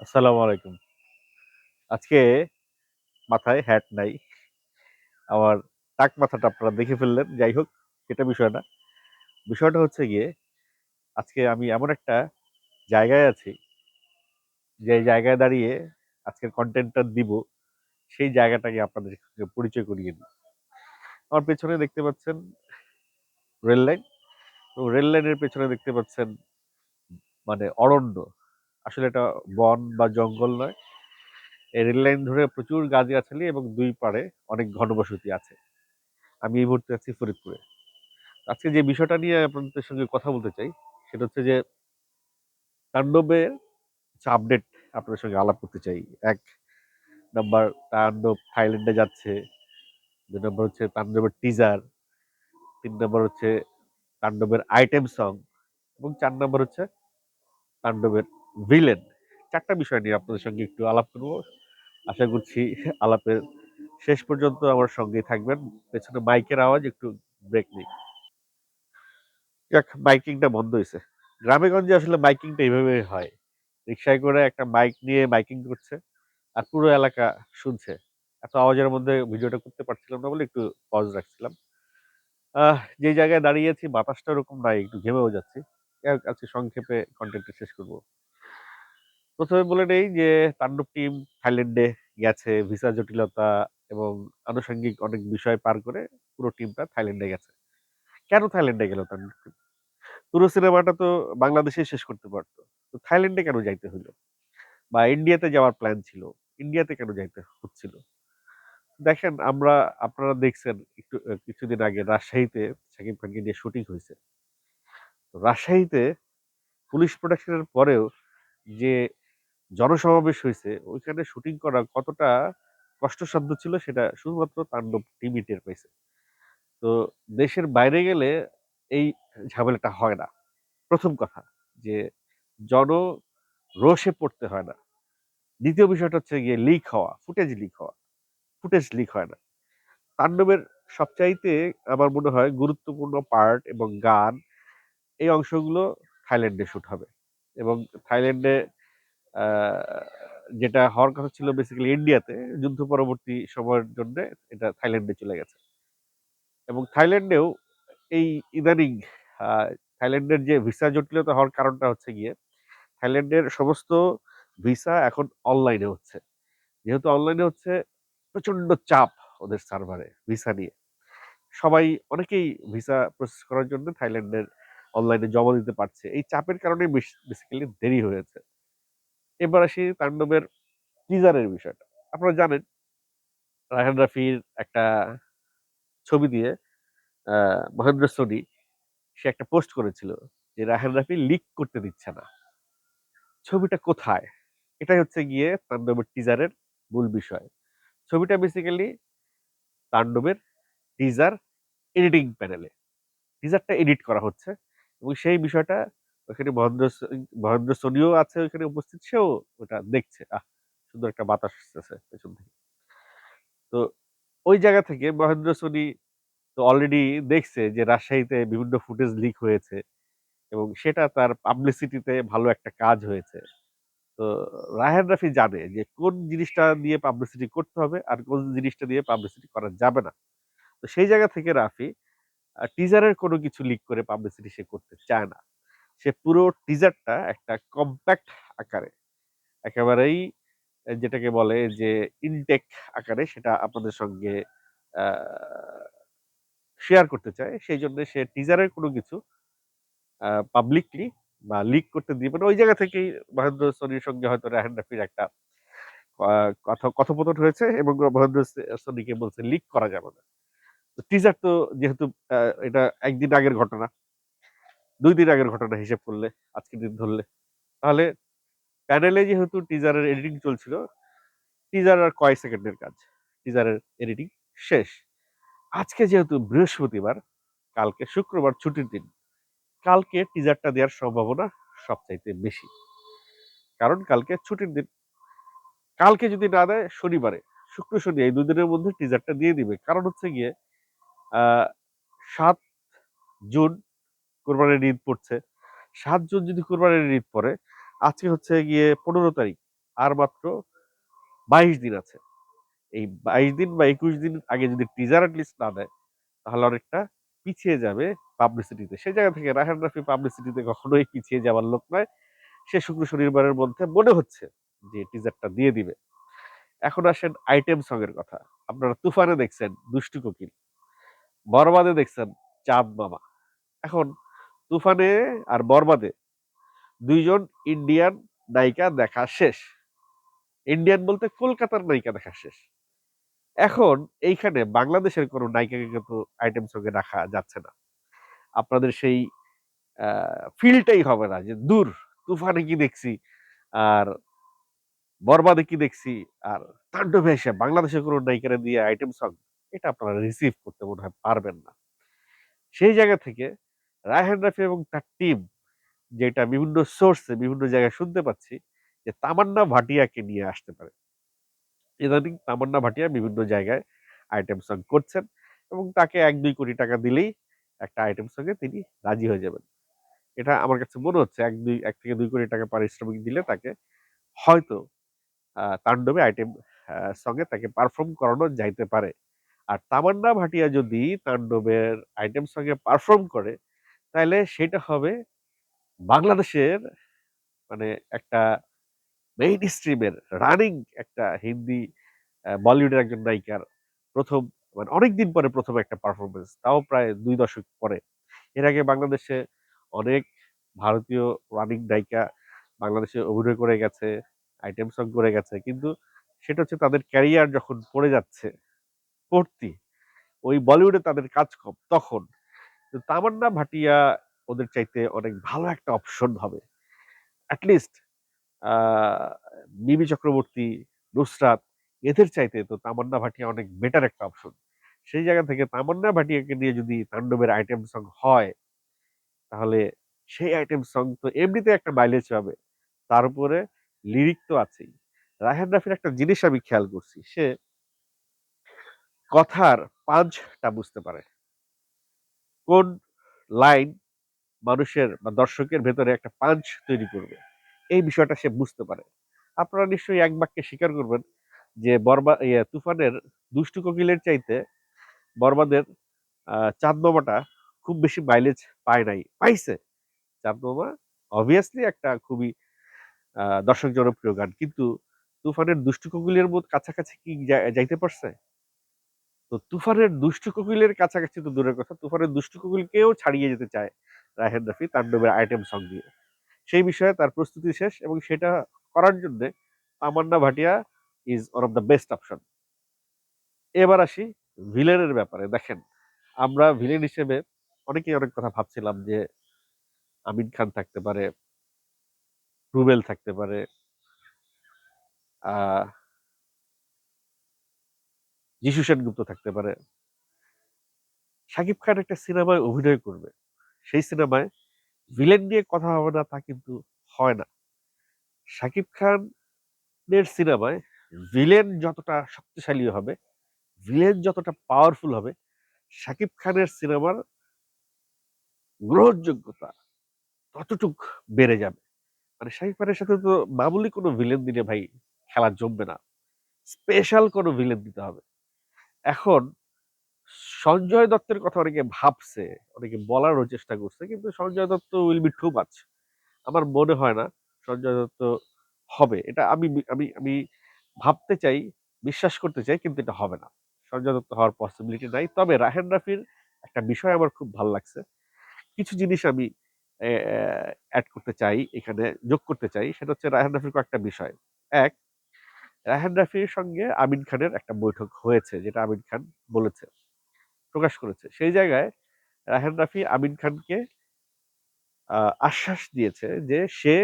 আসসালামু আলাইকুম। আজকে মাথায় হ্যাট নাই। আমার টাক মাথাটা আপনারা দেখে ফেললেন। যাই হোক, এটা বিষয় না। বিষয়টা হচ্ছে গিয়ে আজকে আমি এমন একটা জায়গায় আছি, যে জায়গায় দাঁড়িয়ে আজকের কন্টেন্টটা দিব, সেই জায়গাটাকে আপনাদের পরিচয় করিয়ে দিই। আমার পেছনে দেখতে পাচ্ছেন রেল লাইন এবং রেল লাইনের পেছনে দেখতে পাচ্ছেন মানে অরণ্য। আসলে এটা বন বা জঙ্গল নয়। এই রেল লাইন ধরে প্রচুর গাছগাছালি এবং দুই পাড়ে অনেক ঘনবসতি আছে। আমি এই মুহূর্তে আছি ফরিদপুরে। আজকে যে বিষয়টা নিয়ে আপনাদের সঙ্গে কথা বলতে চাই, সেটা হচ্ছে যে তাণ্ডবের কিছু আপডেট আপনাদের সঙ্গে আলাপ করতে চাই। এক নাম্বার তাণ্ডব থাইল্যান্ডে যাচ্ছে। ২ নাম্বার হচ্ছে তাণ্ডবের টিজার। তিন নম্বর হচ্ছে তাণ্ডবের আইটেম সং এবং চার নাম্বার হচ্ছে তাণ্ডবের ভিলেন। চারটা বিষয় নিয়ে আপনাদের সঙ্গে একটু আলাপ করব। আশা করছি আলাপের শেষ পর্যন্ত আমার সঙ্গেই থাকবেন। পেছনে মাইকের আওয়াজ একটু ব্রেক নেই। যাক মাইকিংটা বন্ধ হয়েছে গ্রামে-গঞ্জে আসলে মাইকিংটা এভাবেই হয়। রিক্সায় করে একটা মাইক নিয়ে মাইকিং করছে। আর পুরো এলাকা শুনছে। এত আওয়াজের মধ্যে ভিডিওটা করতে পারছিলাম না বলে একটু পজ রাখছিলাম। যে জায়গায় দাঁড়িয়ে আছি বাতাসটা ওরকম নাই, একটু ঘেমেও যাচ্ছি। আজকে সংক্ষেপে কন্টেন্টটা শেষ করব। ১ম এ বলে নেই যে, তাণ্ডব টিম থাইল্যান্ডে গেছে, ভিসা জটিলতা এবং আনুষঙ্গিক অনেক বিষয় পার করে পুরো টিমটা থাইল্যান্ডে গেছে। কেন থাইল্যান্ডে গেল তাণ্ডব টিম? পুরো সিনেমাটা তো বাংলাদেশে শেষ করতে পারতো তো থাইল্যান্ডে কেন যাইতে হলো বা ইন্ডিয়াতে যাওয়ার প্ল্যান ছিল। ইন্ডিয়াতে কেন যাইতে হচ্ছিল? দেখেন, আমরা, আপনারা দেখছেন একটু কিছুদিন আগে রাজশাহীতে শাকিব খানকে নিয়ে শুটিং হয়েছে রাজশাহীতে পুলিশ প্রোটেকশন এর পরেও যে জনসমাবেশ হয়েছে ওইখানে শুটিং করা কতটা কষ্টসাধ্য ছিল সেটা শুধুমাত্র তাণ্ডব টিমই টের পাইছে। তো দেশের বাইরে গেলে এই ঝামেলাটা হয় না। প্রথম কথা যে জন রোষে পড়তে হয় না। দ্বিতীয় বিষয়টা হচ্ছে গিয়ে লিক হওয়া, ফুটেজ লিক হওয়া। ফুটেজ লিক হয় না। তাণ্ডবের সবচাইতে আমার মনে হয় গুরুত্বপূর্ণ পার্ট এবং গান এই অংশগুলো থাইল্যান্ডে শুট হবে। এবং থাইল্যান্ডে যেটা হওয়ার কথা ছিল বেসিক্যালি ইন্ডিয়াতে যুদ্ধ পরবর্তী সময়ের জন্যে এটা থাইল্যান্ডে চলে গেছে। এবং থাইল্যান্ডেও এই ইদানিং থাইল্যান্ডের যে ভিসা জটিলতা হওয়ার কারণটা হচ্ছে গিয়ে থাইল্যান্ডের সমস্ত ভিসা এখন অনলাইনে হচ্ছে। যেহেতু অনলাইনে হচ্ছে প্রচণ্ড চাপ ওদের সার্ভারে ভিসা নিয়ে। সবাই অনেকেই ভিসা প্রসেস করার জন্য থাইল্যান্ডের অনলাইনে জমা দিতে পারছে। এই চাপের কারণে বেস বেসিক্যালি দেরি হয়েছে। এবার আসি তাণ্ডবের টিজারের বিষয়টা। আপনারা জানেন, রায়হান রাফির একটা ছবি দিয়ে মহেন্দ্র সোনি, সে একটা পোস্ট করেছিল যে রায়হান রাফি লিক করতে দিচ্ছে না। ছবিটা কোথায়? এটাই হচ্ছে গিয়ে তাণ্ডবের টিজারের মূল বিষয়। ছবিটা বেসিক্যালি তাণ্ডবের টিজার এডিটিং প্যানেলে। টিজারটা এডিট করা হচ্ছে এবং সেই বিষয়টা ওখানে মহেন্দ্র মহেন্দ্র সোনিও আছে ওইখানে উপস্থিত, সেও ওটা দেখছে। আহ! সুন্দর একটা বাতাস আসতেছে পেছন থেকে। তো ওই জায়গা থেকে মহেন্দ্র সোনি তো অলরেডি দেখছে যে রাজশাহীতে বিভিন্ন ফুটেজ লিক হয়েছে এবং সেটা তার পাবলিসিটিতে ভালো একটা কাজ হয়েছে। তো রায়হান রাফি জানে যে কোন জিনিসটা দিয়ে পাবলিসিটি করতে হবে আর কোন জিনিসটা দিয়ে পাবলিসিটি করা যাবে না। তো সেই জায়গা থেকে রাফি টিজারের কোনো কিছু লিক করে পাবলিসিটি সে করতে চায় না। সে পুরো টিজারটা একটা কম্প্যাক্ট আকারে একেবারেই যেটাকে বলে যে ইনটেক আকারে সেটা আপনাদের সঙ্গে শেয়ার করতে চায়। সেই জন্য সে টিজারের কোনো কিছু পাবলিকলি বা লিক করতে দিবে না। ওই জায়গা থেকেই মহেন্দ্র সোনির সঙ্গে হয়তো রায়হান রাফির একটা কথা কথ, কথোপকথন হয়েছে এবং মহেন্দ্র সোনিকে বলছে লিক করা যাবে না। টিজার তো যেহেতু এটা একদিন আগের ঘটনা। ২ দিন আগের ঘটনা হিসেব করলে, আজকের দিন ধরলে। তাহলে প্যানেলে যেহেতু টিজারের এডিটিং চলছিল, টিজার আর কয়েক সেকেন্ডের কাজ। টিজারের এডিটিং শেষ। আজকে যেহেতু বৃহস্পতিবার, কালকে শুক্রবার ছুটির দিন। কালকে টিজারটা দেওয়ার সম্ভাবনা সবচাইতে বেশি। কারণ কালকে ছুটির দিন। কালকে যদি না দেয় শনিবারে, শুক্র, শনি এই দুদিনের মধ্যে টিজারটা দিয়ে দিবে। কারণ হচ্ছে গিয়ে ৭ জুন কোরবানির ঈদ পড়ছে। ৭ জুন যদি কোরবানির ঈদ পড়ে, আজকে হচ্ছে গিয়ে ১৫ তারিখ। আর মাত্র বাইশ দিন আছে। এই বাইশ দিন বা একুশ দিন আগে যদি টিজার লিস্ট না দেয় তাহলে অনেকটা পিছিয়ে যাবে পাবলিসিটিতে সেই জায়গা থেকে রাহান রাফি পাবলিসিটিতে কখনোই পিছিয়ে যাওয়ার লোক নয়। সে শুক্র শনিবারের মধ্যে মনে হচ্ছে যে টিজারটা দিয়ে দিবে। এখন আসেন আইটেম সং এর কথা। আপনারা তুফানে দেখছেন দুষ্টু কোকিল বরবাদে দেখছেন চাঁদ মামা। এখন তুফানে আর বরবাদে দুইজন ইন্ডিয়ান নায়িকা দেখা শেষ। ইন্ডিয়ান বলতে কলকাতার নায়িকা দেখা শেষ। এখন এইখানে বাংলাদেশের কোনো নায়িকাকে কিন্তু আইটেম সঙ্গে রাখা যাচ্ছে না। আপনাদের সেই ফিলটাই হবে না যে দূর, তুফানে কি দেখছি আর বরবাদে কি দেখছি আর তাণ্ডবে এসে বাংলাদেশের কোনো নায়িকারে দিয়ে আইটেম সং এটা আপনারা রিসিভ করতে মনে হয় পারবেন না। সেই জায়গা থেকে রায়হান রাফি এবং তার টিম যেটা বিভিন্ন সোর্সে বিভিন্ন জায়গায় শুনতে পাচ্ছি যে তামান্না ভাটিয়াকে নিয়ে আসতে পারে। ইদানিং তামান্না ভাটিয়া বিভিন্ন জায়গায় আইটেম সং করছেন এবং তাকে এক দুই কোটি টাকা দিলেই একটা আইটেম সঙ্গে তিনি রাজি হয়ে যাবেন। এটা আমার কাছে মনে হচ্ছে এক দুই, এক থেকে দুই কোটি টাকা পারিশ্রমিক দিলে তাকে হয়তো তাণ্ডবে আইটেম সঙ্গে তাকে পারফর্ম করানো যাইতে পারে। আর তামান্না ভাটিয়া যদি তাণ্ডবের আইটেম সঙ্গে পারফর্ম করে তাহলে সেটা হবে বাংলাদেশের মানে একটা মেইন স্ট্রিমের রানিং একটা হিন্দি বলিউডের একজন নায়িকার প্রথম মানে অনেকদিন পরে প্রথম একটা পারফরমেন্স তাও প্রায় দুই দশক পরে। এর আগে বাংলাদেশে অনেক ভারতীয় রানিং নায়িকা বাংলাদেশে অভিনয় করে গেছে আইটেম সং করে গেছে, কিন্তু সেটা হচ্ছে তাদের ক্যারিয়ার যখন পড়ে যাচ্ছে, পড়তি, ওই বলিউডে তাদের কাজ কম, তখন। তামান্না ভাটিয়া ওদের চাইতে অনেক ভালো একটা অপশন হবে। অ্যাটলিস্ট মিমি চক্রবর্তী, নুসরাত এদের চাইতে তো তামান্না ভাটিয়া অনেক বেটার একটা অপশন সেই জায়গা থেকে তামান্না ভাটিয়াকে নিয়ে যদি তাণ্ডবের আইটেম সং হয়, তাহলে সেই আইটেম সং তো এমনিতে একটা মাইলেজ পাবে। তার উপরে লিরিক তো আছেই। রাহেন রাফির একটা জিনিস আমি খেয়াল করছি, সে কথার পাঁচটা বুঝতে পারে। কোন লাইন মানুষের বা দর্শকের ভেতরে একটা পাঞ্চ তৈরি করবে? এই বিষয়টা সে বুঝতে পারে। আপনারা নিশ্চয়ই এক বাক্যে স্বীকার করবেন যে ইয়ে তুফানের দুষ্টু কোকিলের চাইতে বরবাদের চাঁদমামাটা খুব বেশি মাইলেজ পায় নাই। পাইছে। চাঁদমামা অবভিয়াসলি একটা খুবই দর্শক জনপ্রিয় গান। কিন্তু তুফানের দুষ্টু কোকিলের মধ্যে কাছাকাছি কি যাইতে পারছে? তো তুফানের দুষ্টু কোকিলের কাছাকাছি তো দূরের কথা। তুফানের দুষ্টু কোকিলকেও ছাড়িয়ে যেতে চায় রাহেন রাফি তাণ্ডবের আইটেম সং দিয়ে। সেই বিষয়ে তার প্রস্তুতি শেষ এবং সেটা করার জন্যে Tamannaah Bhatia is one of the best option এবার আসি ভিলেনের ব্যাপারে। দেখেন, আমরা ভিলেন হিসেবে অনেকেই অনেক কথা ভাবছিলাম যে আমিন খান থাকতে পারে, রুবেল থাকতে পারে যিশু সেনগুপ্ত থাকতে পারে। শাকিব খান একটা সিনেমায় অভিনয় করবে। সেই সিনেমায় ভিলেন নিয়ে কথা হবে না তা কিন্তু হয় না। শাকিব খানের সিনেমায় ভিলেন যতটা শক্তিশালী হবে, ভিলেন যতটা পাওয়ারফুল হবে, শাকিব খানের সিনেমার গ্রহণযোগ্যতা ততটুক বেড়ে যাবে। মানে শাকিব খানের সাথে তো মামুলি কোনো ভিলেন দিলে ভাই খেলা জমবে না। স্পেশাল কোনো ভিলেন দিতে হবে। এখন সঞ্জয় দত্তের কথা অনেকে ভাবছে, অনেকে বলারও চেষ্টা করছে, কিন্তু Sanjay Dutt will be too much আমার মনে হয় না সঞ্জয় দত্ত হবে। এটা আমি আমি আমি ভাবতে চাই, বিশ্বাস করতে চাই, কিন্তু এটা হবে না। সঞ্জয় দত্ত হওয়ার পসিবিলিটি নাই। তবে রাহেন রাফির একটা বিষয় আমার খুব ভালো লাগছে। কিছু জিনিস আমি অ্যাড করতে চাই, এখানে যোগ করতে চাই, সেটা হচ্ছে রাহেন রাফির কয়েকটা বিষয়। এক রাহেন রাফির সঙ্গে আমিন খানের একটা বৈঠক হয়েছে, যেটা আমিন খান বলেছে, প্রকাশ করেছে। সেই জায়গায় রাহেন রাফি আমিন খানকে আশ্বাস দিয়েছে যে সে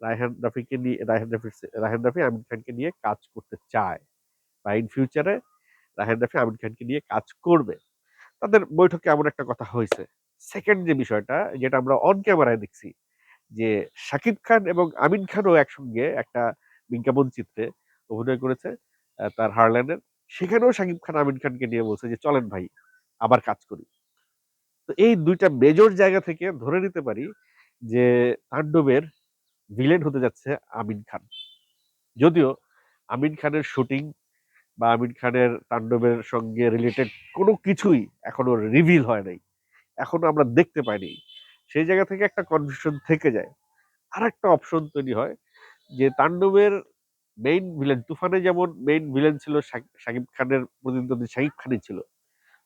রায়হান রাফিকে নিয়ে রায়হান রাফি রায়হান রাফি আমিন খানকে নিয়ে কাজ করতে চায় বা ইন ফিউচারে রায়হান রাফি আমিন খানকে নিয়ে কাজ করবে। তাদের বৈঠকে এমন একটা কথা হয়েছে। সেকেন্ড যে বিষয়টা, যেটা আমরা অন ক্যামেরায় দেখছি, যে শাকিব খান এবং আমিন খানও একসঙ্গে একটা বিজ্ঞাপন চিত্রে অভিনয় করেছে তার হারল্যান্ডের। সেখানেও শাকিব খান আমিন খানকে নিয়ে বলছে যে, চলেন ভাই, আবার কাজ করি। তো এই দুইটা মেজর জায়গা থেকে ধরে নিতে পারি যে, তাণ্ডবের ভিলেন হতে যাচ্ছে আমিন খান। যদিও আমিন খানের শুটিং বা আমিন খানের তাণ্ডবের সঙ্গে রিলেটেড কোনো কিছুই এখনও রিভিল হয় নাই। এখনও আমরা দেখতে পাইনি। সেই জায়গা থেকে একটা কনফিউশন থেকে যায়। আর একটা অপশন তৈরি হয় যে, তাণ্ডবের মেইন ভিলেন তুফানে যেমন মেইন ভিলেন ছিল শাকিব খানের প্রতিদ্বন্দ্বী শাকিব খানই ছিল।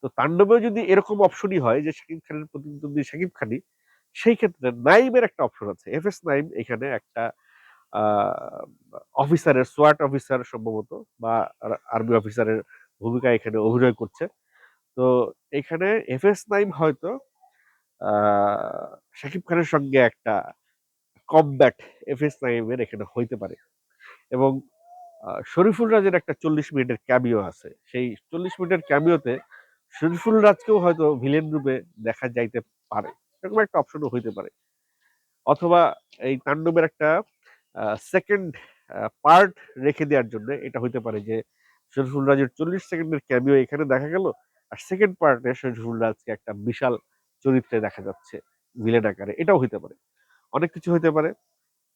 তো তাণ্ডবেও যদি এরকম অপশনই হয় যে শাকিব খানের প্রতিদ্বন্দ্বী শাকিব খানি সেই ক্ষেত্রে নাইমের একটা অপশন আছে। এফ এস নাইম এখানে একটা অফিসারের সোয়াট অফিসার সম্ভবত, বা আর্মি অফিসারের ভূমিকা এখানে অভিনয় করছে। তো এখানে এফ এস নাইম হয়তো শাকিব খানের সঙ্গে একটা কমব্যাট এফ এস নাইমের এখানে হইতে পারে। এবং শরীফুল রাজের একটা চল্লিশ মিনিটের ক্যামিও আছে। সেই চল্লিশ মিনিটের ক্যামিওতে শরীফুল রাজকেও হয়তো ভিলেন রূপে দেখা যাইতে পারে। এরকম একটা অপশনও হইতে পারে। অথবা এই তাণ্ডবের একটা সেকেন্ড পার্ট রেখে দেওয়ার জন্য এটা হইতে পারে যে, শরীফুল রাজের চল্লিশ সেকেন্ডের ক্যামিও এখানে দেখা গেল আর সেকেন্ড পার্টে শরীফুল রাজকে একটা বিশাল চরিত্রে দেখা যাচ্ছে ভিলেন আকারে। এটাও হইতে পারে। অনেক কিছু হইতে পারে।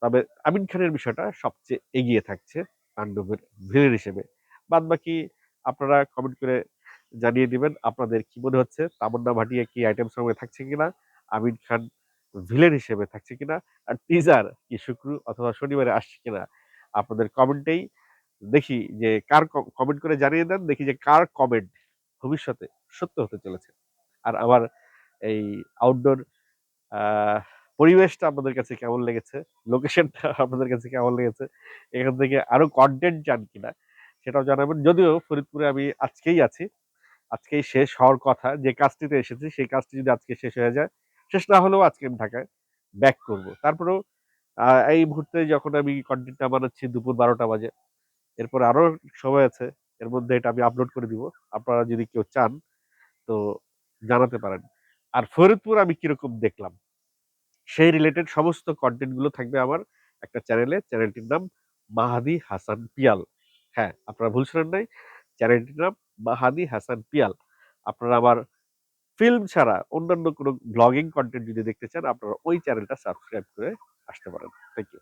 তবে আমিন খানের বিষয়টা সবচেয়ে এগিয়ে থাকছে তাণ্ডবের ভিলেন হিসেবে। বাদ বাকি আপনারা কমেন্ট করে জানিয়ে দিবেন আপনাদের কি মনে হচ্ছে, তামান্না ভাটিয়া কি আইটেম সঙ্গে থাকছে কিনা, আমিন খান ভিলেন হিসেবে থাকছে কিনা, আর টিজার কি শুক্র অথবা শনিবারে আসছে কিনা আপনাদের কমেন্টেই দেখি যে কার কমেন্ট করে জানিয়ে দেন, দেখি যে কার কমেন্ট ভবিষ্যতে সত্য হতে চলেছে। আর আমার এই আউটডোর পরিবেশটা আপনাদের কাছে কেমন লেগেছে? লোকেশনটা আপনাদের কাছে কেমন লেগেছে? এখান থেকে আরও কন্টেন্ট চান কিনা? সেটাও জানাবেন। যদিও ফরিদপুরে আমি আজকেই আছি। আজকেই শেষ হওয়ার কথা। যে কাজটিতে এসেছি, সেই কাজটি যদি আজকে শেষ হয়ে যায়, শেষ না হলেও আজকে আমি ঢাকায় ব্যাক করব। তারপরেও এই মুহূর্তে যখন আমি কন্টেন্টটা বানাচ্ছি দুপুর বারোটা বাজে, এরপর আরও সময় আছে, এর মধ্যে এটা আমি আপলোড করে দিব। আপনারা যদি কেউ চান, তো জানাতে পারেন। আর ফরিদপুর আমি কীরকম দেখলাম? সেই রিলেটেড সমস্ত কন্টেন্টগুলো থাকবে আমার একটা চ্যানেলে চ্যানেলটির নাম মাহাদি হাসান পিয়াল। হ্যাঁ আপনারা ভুল শুনেন নাই চ্যানেলটির নাম মাহাদি হাসান পিয়াল। আপনারা আমার ফিল্ম ছাড়া অন্যান্য কোনো ব্লগিং কন্টেন্ট যদি দেখতে চান, আপনারা ওই চ্যানেলটা সাবস্ক্রাইব করে আসতে পারেন। Thank you